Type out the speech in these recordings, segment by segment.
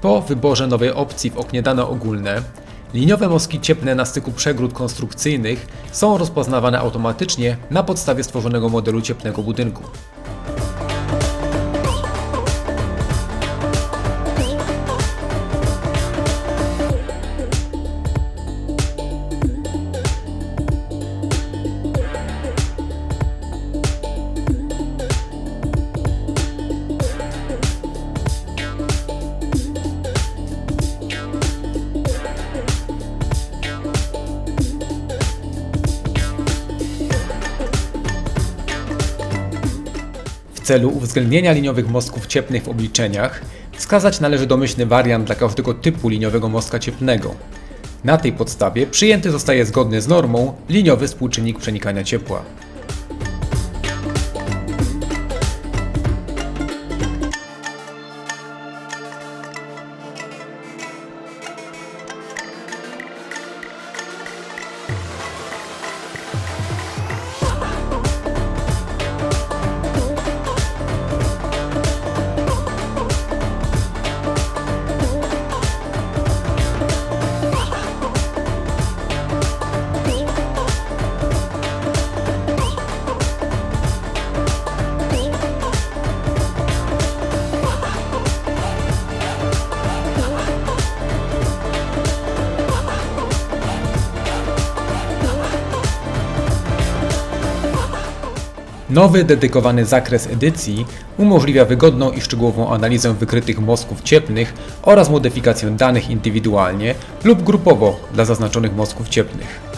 Po wyborze nowej opcji w oknie dane ogólne, liniowe mostki cieplne na styku przegród konstrukcyjnych są rozpoznawane automatycznie na podstawie stworzonego modelu cieplnego budynku. Celu uwzględnienia liniowych mostków cieplnych w obliczeniach, wskazać należy domyślny wariant dla każdego typu liniowego mostka cieplnego. Na tej podstawie przyjęty zostaje zgodny z normą liniowy współczynnik przenikania ciepła. Nowy, dedykowany zakres edycji umożliwia wygodną i szczegółową analizę wykrytych mostków cieplnych oraz modyfikację danych indywidualnie lub grupowo dla zaznaczonych mostków cieplnych.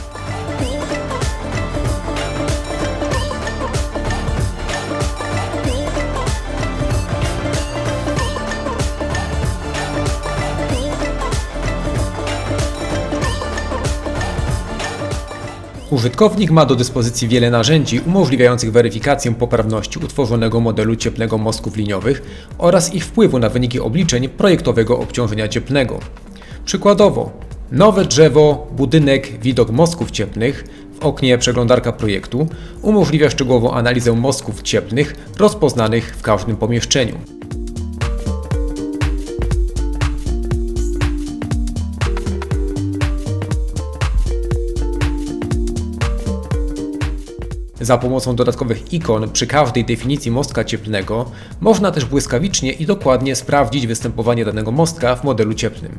Użytkownik ma do dyspozycji wiele narzędzi umożliwiających weryfikację poprawności utworzonego modelu cieplnego mostków liniowych oraz ich wpływu na wyniki obliczeń projektowego obciążenia cieplnego. Przykładowo, nowe drzewo, budynek, widok mostków cieplnych w oknie przeglądarka projektu umożliwia szczegółową analizę mostków cieplnych rozpoznanych w każdym pomieszczeniu. Za pomocą dodatkowych ikon przy każdej definicji mostka cieplnego można też błyskawicznie i dokładnie sprawdzić występowanie danego mostka w modelu cieplnym.